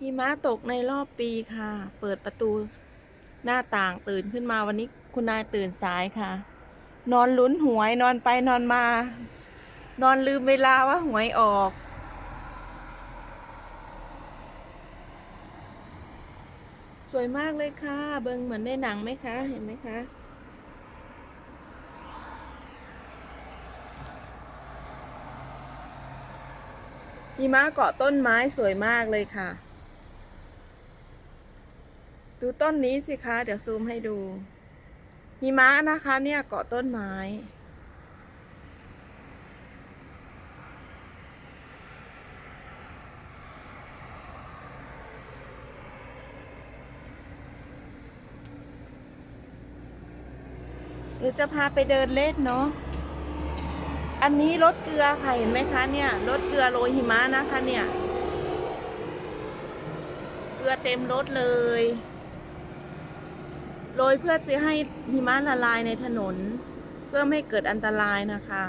หิมะตกในรอบปีค่ะ เปิดประตูหน้าต่างตื่นขึ้นมาวันนี้คุณนายตื่นสายค่ะ นอนลุ้นหวยนอนไปนอนมา นอนลืมเวลาว่าหวยออก สวยมากเลยค่ะ เบิงเหมือนในหนังไหมคะ เห็นไหมคะหิมะเกาะต้นไม้สวยมากเลยค่ะ ดูต้นนี้สิคะ เดี๋ยวซูมให้ดูหิมะนะคะ เนี่ยเกาะต้นไม้ เดี๋ยวจะพาไปเดินเล่นเนาะ อันนี้รถเกลือค่ะ เห็นไหมคะเนี่ยรถเกลือโรยหิมะนะคะเนี่ย เกลือเต็มรถเลย โรยเพื่อจะให้หิมะละลายในถนน เพื่อไม่เกิดอันตรายนะคะ